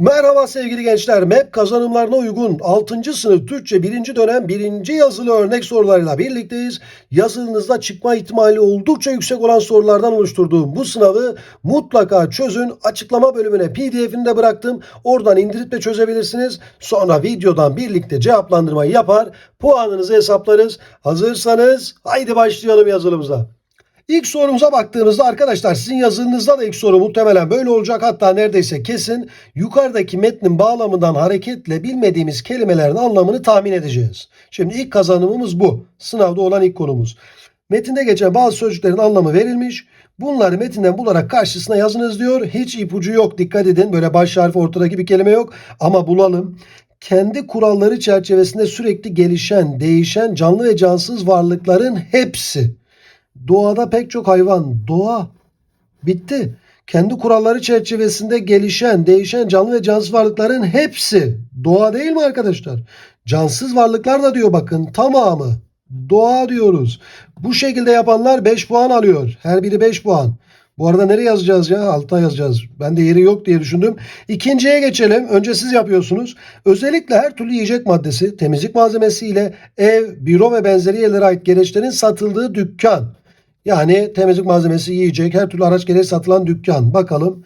Merhaba sevgili gençler. MEP kazanımlarına uygun 6. sınıf Türkçe 1. dönem 1. yazılı örnek sorularıyla birlikteyiz. Yazınızda çıkma ihtimali oldukça yüksek olan sorulardan oluşturduğum bu sınavı mutlaka çözün. Açıklama bölümüne pdf'ini de bıraktım. Oradan indirip de çözebilirsiniz. Sonra videodan birlikte cevaplandırmayı yapar. Puanınızı hesaplarız. Hazırsanız haydi başlayalım yazılımıza. İlk sorumuza baktığınızda arkadaşlar sizin yazınızda da ilk soru muhtemelen böyle olacak. Hatta neredeyse kesin yukarıdaki metnin bağlamından hareketle bilmediğimiz kelimelerin anlamını tahmin edeceğiz. Şimdi ilk kazanımımız bu. Sınavda olan ilk konumuz. Metinde geçen bazı sözcüklerin anlamı verilmiş. Bunları metinden bularak karşısına yazınız diyor. Hiç ipucu yok dikkat edin. Böyle baş harfi ortadaki bir kelime yok. Ama bulalım kendi kuralları çerçevesinde sürekli gelişen, değişen canlı ve cansız varlıkların hepsi. Doğada pek çok hayvan, doğa bitti. Kendi kuralları çerçevesinde gelişen, değişen canlı ve cansız varlıkların hepsi doğa değil mi arkadaşlar? Cansız varlıklar da diyor bakın tamamı doğa diyoruz. Bu şekilde yapanlar 5 puan alıyor. Her biri 5 puan. Bu arada nereye yazacağız ya? Altta yazacağız. Ben de yeri yok diye düşündüm. İkinciye geçelim. Önce siz yapıyorsunuz. Özellikle her türlü yiyecek maddesi, temizlik malzemesi ile ev, büro ve benzeri yerlere ait gereçlerin satıldığı dükkan. Yani temizlik malzemesi, yiyecek, her türlü araç gereği satılan dükkan. Bakalım.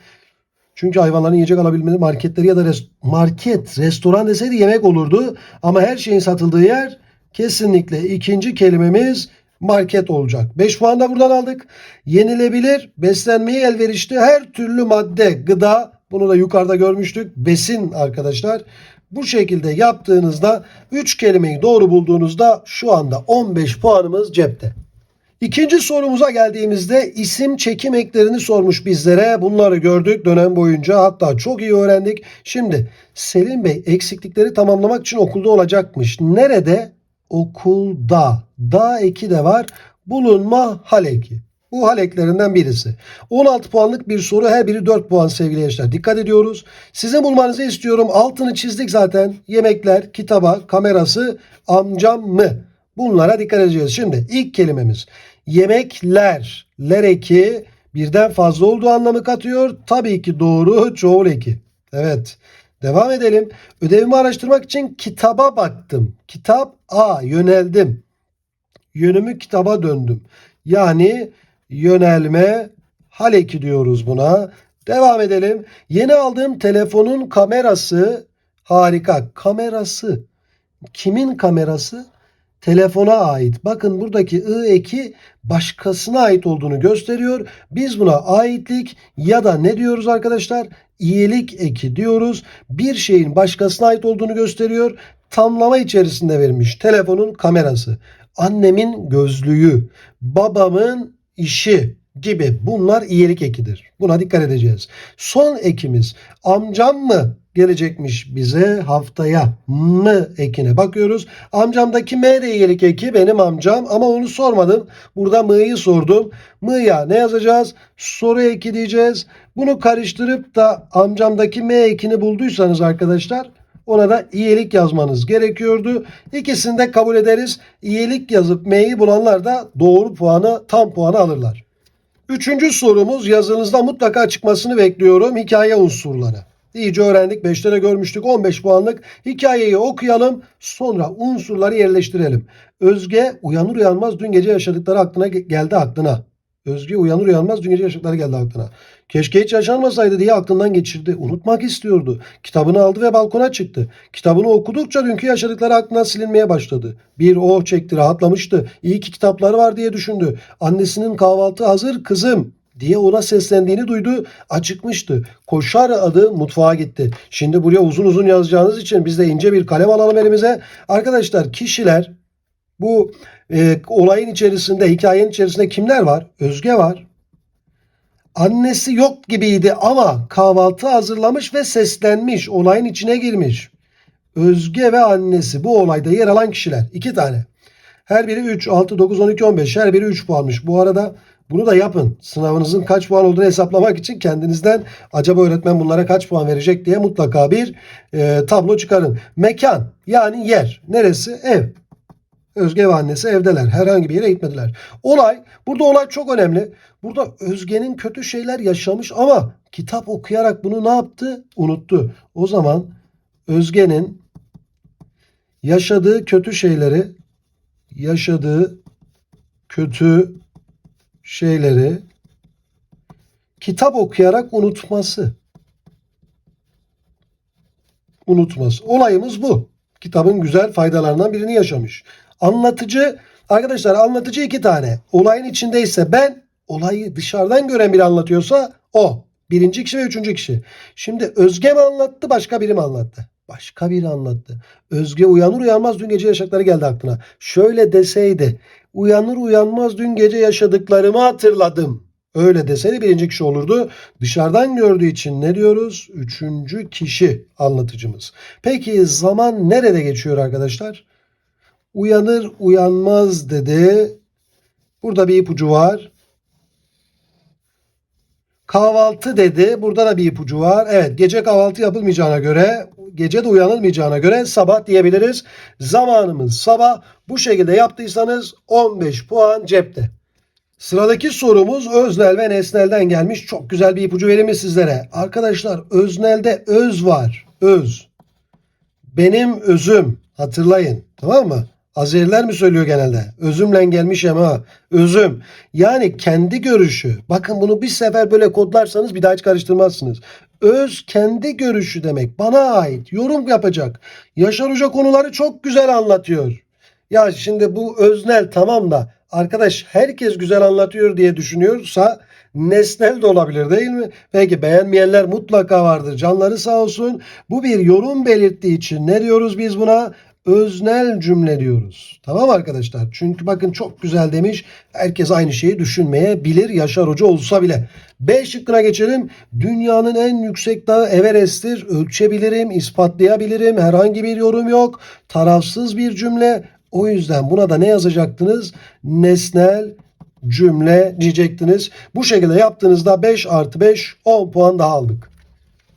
Çünkü hayvanların yiyecek alabilmeleri marketleri ya da res- market, restoran deseydi yemek olurdu. Ama her şeyin satıldığı yer kesinlikle ikinci kelimemiz market olacak. 5 puan da buradan aldık. Yenilebilir, beslenmeye elverişli her türlü madde, gıda bunu da yukarıda görmüştük. Besin arkadaşlar. Bu şekilde yaptığınızda 3 kelimeyi doğru bulduğunuzda şu anda 15 puanımız cepte. İkinci sorumuza geldiğimizde isim çekim eklerini sormuş bizlere. Bunları gördük dönem boyunca hatta çok iyi öğrendik. Şimdi Selim Bey eksiklikleri tamamlamak için okulda olacakmış. Nerede? Okulda. Da eki de var. Bulunma hal eki. Bu hal eklerinden birisi. 16 puanlık bir soru her biri 4 puan sevgili gençler. Dikkat ediyoruz. Sizin bulmanızı istiyorum. Altını çizdik zaten. Yemekler, kitaba, kamerası, amcam mı? Bunlara dikkat edeceğiz. Şimdi ilk kelimemiz yemekler. Ler eki birden fazla olduğu anlamı katıyor. Tabii ki doğru çoğul eki. Evet. Devam edelim. Ödevimi araştırmak için kitaba baktım. Kitap A yöneldim. Yönümü kitaba döndüm. Yani yönelme hal eki diyoruz buna. Devam edelim. Yeni aldığım telefonun kamerası harika. Kamerası. Kimin kamerası? Telefona ait. Bakın buradaki ı eki başkasına ait olduğunu gösteriyor. Biz buna aitlik ya da ne diyoruz arkadaşlar? İyilik eki diyoruz. Bir şeyin başkasına ait olduğunu gösteriyor. Tamlama içerisinde verilmiş. Telefonun kamerası, annemin gözlüğü, babamın işi gibi bunlar iyilik ekidir. Buna dikkat edeceğiz. Son ekimiz amcam mı gelecekmiş bize haftaya mı ekine bakıyoruz. Amcamdaki M de iyilik eki benim amcam ama onu sormadım. Burada mı'yı sordum. Mı'ya ne yazacağız? Soru eki diyeceğiz. Bunu karıştırıp da amcamdaki M ekini bulduysanız arkadaşlar ona da iyilik yazmanız gerekiyordu. İkisini de kabul ederiz. İyilik yazıp M'yi bulanlar da doğru puanı tam puanı alırlar. Üçüncü sorumuz yazınızda mutlaka çıkmasını bekliyorum. Hikaye unsurları. İyice öğrendik. 5'te de görmüştük. 15 puanlık hikayeyi okuyalım. Sonra unsurları yerleştirelim. Özge uyanır uyanmaz dün gece yaşadıkları aklına ge- geldi aklına. Özge uyanır uyanmaz dün gece yaşadıkları geldi aklına. Keşke hiç yaşanmasaydı diye aklından geçirdi. Unutmak istiyordu. Kitabını aldı ve balkona çıktı. Kitabını okudukça dünkü yaşadıkları aklından silinmeye başladı. Bir oh çekti rahatlamıştı. İyi ki kitapları var diye düşündü. Annesinin kahvaltı hazır kızım diye ona seslendiğini duydu. Acıkmıştı. Koşar adı mutfağa gitti. Şimdi buraya uzun uzun yazacağınız için biz de ince bir kalem alalım elimize. Arkadaşlar kişiler bu e, olayın içerisinde, hikayenin içerisinde kimler var? Özge var. Annesi yok gibiydi ama kahvaltı hazırlamış ve seslenmiş. Olayın içine girmiş. Özge ve annesi bu olayda yer alan kişiler. iki tane. Her biri 3, 6, 9, 12, 15. Her biri 3 puanmış. Bu arada bunu da yapın. Sınavınızın kaç puan olduğunu hesaplamak için kendinizden acaba öğretmen bunlara kaç puan verecek diye mutlaka bir e, tablo çıkarın. Mekan yani yer. Neresi? Ev. Özge ve annesi evdeler. Herhangi bir yere gitmediler. Olay, burada olay çok önemli. Burada Özge'nin kötü şeyler yaşamış ama Kitap okuyarak bunu ne yaptı? Unuttu. O zaman Özge'nin yaşadığı kötü şeyleri yaşadığı kötü şeyleri kitap okuyarak unutması. Unutması. Olayımız bu. Kitabın güzel faydalarından birini yaşamış. Anlatıcı, arkadaşlar anlatıcı iki tane. Olayın içindeyse ben, olayı dışarıdan gören biri anlatıyorsa o. Birinci kişi ve üçüncü kişi. Şimdi Özge mi anlattı, başka biri mi anlattı? Başka biri anlattı. Özge uyanır uyanmaz dün gece yaşadıkları geldi aklına. Şöyle deseydi, uyanır uyanmaz dün gece yaşadıklarımı hatırladım. Öyle deseydi birinci kişi olurdu. Dışarıdan gördüğü için ne diyoruz? Üçüncü kişi anlatıcımız. Peki zaman nerede geçiyor arkadaşlar? Uyanır uyanmaz dedi. Burada bir ipucu var. Kahvaltı dedi. Burada da bir ipucu var. Evet gece kahvaltı yapılmayacağına göre gece de uyanılmayacağına göre sabah diyebiliriz. Zamanımız sabah. Bu şekilde yaptıysanız 15 puan cepte. Sıradaki sorumuz öznel ve nesnelden gelmiş. Çok güzel bir ipucu vereyim mi sizlere? Arkadaşlar öznelde öz var. Öz. Benim özüm. Hatırlayın. Tamam mı? Azeriler mi söylüyor genelde? Özümle gelmişim ha. Özüm. Yani kendi görüşü. Bakın bunu bir sefer böyle kodlarsanız bir daha hiç karıştırmazsınız. Öz kendi görüşü demek. Bana ait. Yorum yapacak. Yaşar Hoca konuları çok güzel anlatıyor. Ya şimdi bu öznel tamam da arkadaş herkes güzel anlatıyor diye düşünüyorsa nesnel de olabilir değil mi? Peki beğenmeyenler mutlaka vardır. Canları sağ olsun. Bu bir yorum belirttiği için ne diyoruz biz buna? Öznel cümle diyoruz. Tamam arkadaşlar? Çünkü bakın çok güzel demiş. Herkes aynı şeyi düşünmeyebilir Yaşar Hoca olsa bile. B şıkkına geçelim. Dünyanın en yüksek dağı Everest'tir. Ölçebilirim, ispatlayabilirim. Herhangi bir yorum yok. Tarafsız bir cümle. O yüzden buna da ne yazacaktınız? Nesnel cümle diyecektiniz. Bu şekilde yaptığınızda 5 artı 5 10 puan daha aldık.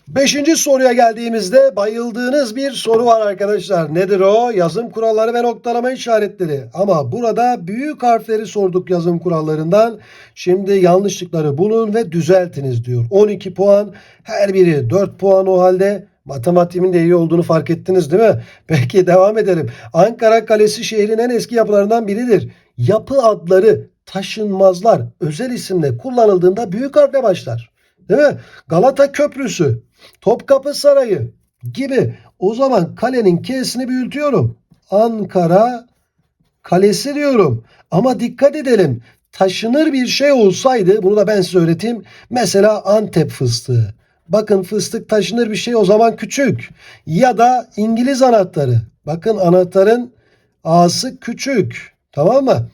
Beşinci soruya geldiğimizde bayıldığınız bir soru var arkadaşlar. Nedir o? Yazım kuralları ve noktalama işaretleri. Ama burada büyük harfleri sorduk yazım kurallarından. Şimdi yanlışlıkları bulun ve düzeltiniz diyor. 12 puan. Her biri 4 puan o halde. Matematiğimin de iyi olduğunu fark ettiniz değil mi? Peki devam edelim. Ankara Kalesi şehrin en eski yapılarından biridir. Yapı adları taşınmazlar özel isimle kullanıldığında büyük harfle başlar. Değil mi? Galata Köprüsü, Topkapı Sarayı gibi. O zaman kalenin K'sini büyütüyorum. Ankara Kalesi diyorum. Ama dikkat edelim. Taşınır bir şey olsaydı bunu da ben size öğreteyim. Mesela Antep fıstığı. Bakın fıstık taşınır bir şey o zaman küçük. Ya da İngiliz anahtarı. Bakın anahtarın A'sı küçük. Tamam mı?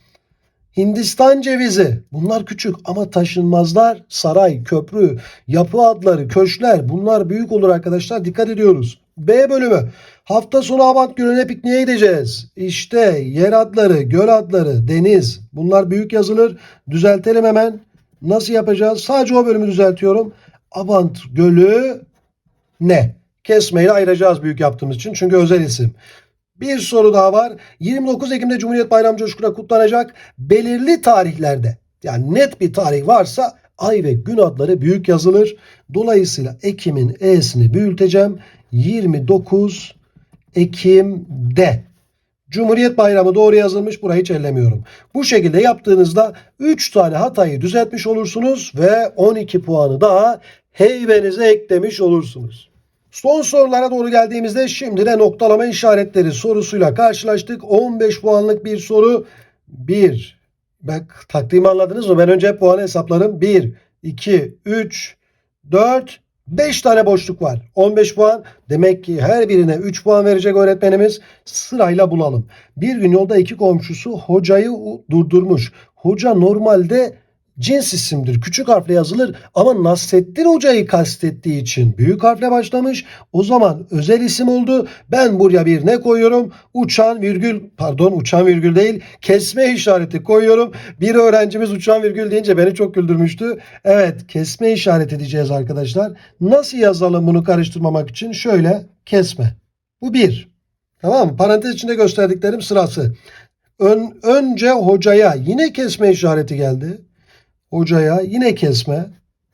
Hindistan cevizi. Bunlar küçük ama taşınmazlar. Saray, köprü, yapı adları, köşkler bunlar büyük olur arkadaşlar. Dikkat ediyoruz. B bölümü. Hafta sonu Abant Gölü'ne pikniğe gideceğiz. İşte yer adları, göl adları, deniz. Bunlar büyük yazılır. Düzeltelim hemen. Nasıl yapacağız? Sadece o bölümü düzeltiyorum. Abant Gölü ne? Kesmeyle ayıracağız büyük yaptığımız için. Çünkü özel isim. Bir soru daha var. 29 Ekim'de Cumhuriyet Bayramı coşkuyla kutlanacak. Belirli tarihlerde yani net bir tarih varsa ay ve gün adları büyük yazılır. Dolayısıyla Ekim'in E'sini büyüteceğim. 29 Ekim'de. Cumhuriyet Bayramı doğru yazılmış. Burayı hiç ellemiyorum. Bu şekilde yaptığınızda 3 tane hatayı düzeltmiş olursunuz ve 12 puanı daha heybenize eklemiş olursunuz. Son sorulara doğru geldiğimizde şimdi de noktalama işaretleri sorusuyla karşılaştık. 15 puanlık bir soru. 1. Bak taktiğimi anladınız mı? Ben önce puanı hesaplarım. 1, 2, 3, 4, 5 tane boşluk var. 15 puan. Demek ki her birine 3 puan verecek öğretmenimiz. Sırayla bulalım. Bir gün yolda iki komşusu hocayı durdurmuş. Hoca normalde cins isimdir. Küçük harfle yazılır ama Nasrettin Hoca'yı kastettiği için büyük harfle başlamış. O zaman özel isim oldu. Ben buraya bir ne koyuyorum? Uçan virgül pardon uçan virgül değil kesme işareti koyuyorum. Bir öğrencimiz uçan virgül deyince beni çok güldürmüştü. Evet kesme işareti diyeceğiz arkadaşlar. Nasıl yazalım bunu karıştırmamak için? Şöyle kesme. Bu bir. Tamam mı? Parantez içinde gösterdiklerim sırası. Ön, önce hocaya yine kesme işareti geldi hocaya yine kesme.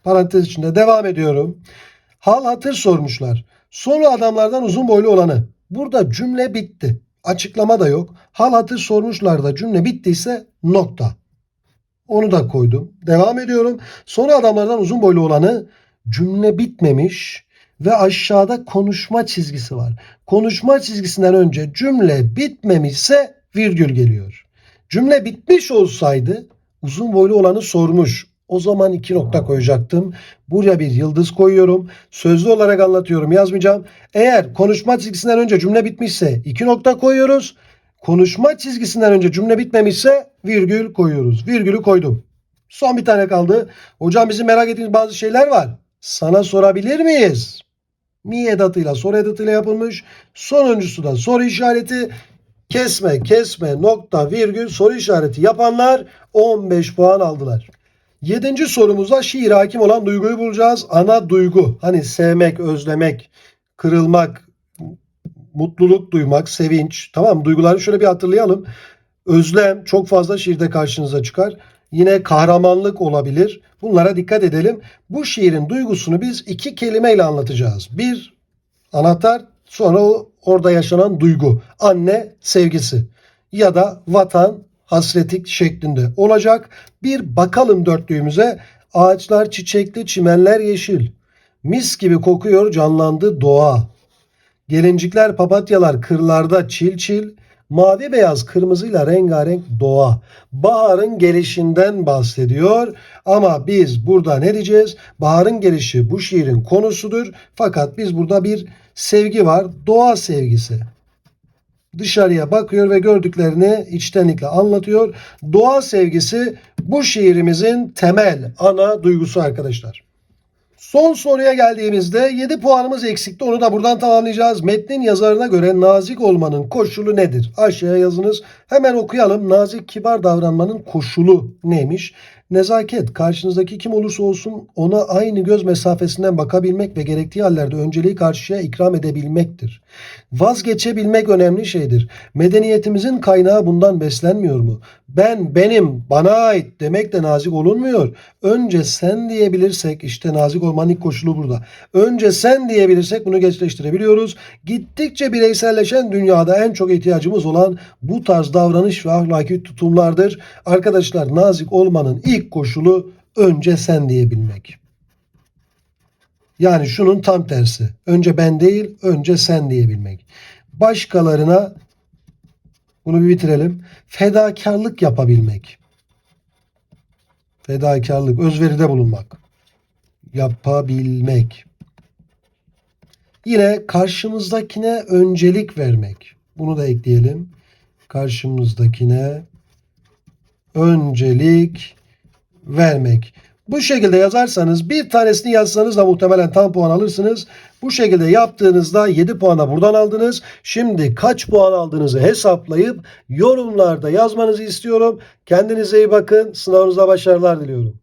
Parantez içinde devam ediyorum. Hal hatır sormuşlar. Soru adamlardan uzun boylu olanı. Burada cümle bitti. Açıklama da yok. Hal hatır sormuşlar da cümle bittiyse nokta. Onu da koydum. Devam ediyorum. Soru adamlardan uzun boylu olanı cümle bitmemiş ve aşağıda konuşma çizgisi var. Konuşma çizgisinden önce cümle bitmemişse virgül geliyor. Cümle bitmiş olsaydı uzun boylu olanı sormuş. O zaman iki nokta koyacaktım. Buraya bir yıldız koyuyorum. Sözlü olarak anlatıyorum yazmayacağım. Eğer konuşma çizgisinden önce cümle bitmişse iki nokta koyuyoruz. Konuşma çizgisinden önce cümle bitmemişse virgül koyuyoruz. Virgülü koydum. Son bir tane kaldı. Hocam bizim merak ettiğimiz bazı şeyler var. Sana sorabilir miyiz? Mi edatıyla soru edatıyla yapılmış. Sonuncusu da soru işareti. Kesme, kesme, nokta, virgül, soru işareti yapanlar 15 puan aldılar. Yedinci sorumuzda şiir hakim olan duyguyu bulacağız. Ana duygu. Hani sevmek, özlemek, kırılmak, mutluluk duymak, sevinç. Tamam duyguları şöyle bir hatırlayalım. Özlem çok fazla şiirde karşınıza çıkar. Yine kahramanlık olabilir. Bunlara dikkat edelim. Bu şiirin duygusunu biz iki kelimeyle anlatacağız. Bir anahtar sonra o orada yaşanan duygu. Anne sevgisi ya da vatan hasretik şeklinde olacak. Bir bakalım dörtlüğümüze. Ağaçlar çiçekli, çimenler yeşil. Mis gibi kokuyor canlandı doğa. Gelincikler papatyalar kırlarda çil çil. Mavi beyaz kırmızıyla rengarenk doğa. Baharın gelişinden bahsediyor. Ama biz burada ne diyeceğiz? Baharın gelişi bu şiirin konusudur. Fakat biz burada bir sevgi var. Doğa sevgisi dışarıya bakıyor ve gördüklerini içtenlikle anlatıyor. Doğa sevgisi bu şiirimizin temel ana duygusu arkadaşlar. Son soruya geldiğimizde 7 puanımız eksikti. Onu da buradan tamamlayacağız. Metnin yazarına göre nazik olmanın koşulu nedir? Aşağıya yazınız. Hemen okuyalım. Nazik kibar davranmanın koşulu neymiş? Nezaket, karşınızdaki kim olursa olsun ona aynı göz mesafesinden bakabilmek ve gerektiği hallerde önceliği karşıya ikram edebilmektir. Vazgeçebilmek önemli şeydir. Medeniyetimizin kaynağı bundan beslenmiyor mu? Ben, benim, bana ait demek de nazik olunmuyor. Önce sen diyebilirsek işte nazik olmanın ilk koşulu burada. Önce sen diyebilirsek bunu gerçekleştirebiliyoruz. Gittikçe bireyselleşen dünyada en çok ihtiyacımız olan bu tarz davranış ve ahlaki tutumlardır. Arkadaşlar nazik olmanın ilk koşulu önce sen diyebilmek. Yani şunun tam tersi. Önce ben değil, önce sen diyebilmek. Başkalarına bunu bir bitirelim. Fedakarlık yapabilmek. Fedakarlık, özveride bulunmak. Yapabilmek. Yine karşımızdakine öncelik vermek. Bunu da ekleyelim. Karşımızdakine öncelik vermek. Bu şekilde yazarsanız bir tanesini yazsanız da muhtemelen tam puan alırsınız. Bu şekilde yaptığınızda 7 puana buradan aldınız. Şimdi kaç puan aldığınızı hesaplayıp yorumlarda yazmanızı istiyorum. Kendinize iyi bakın. Sınavınızda başarılar diliyorum.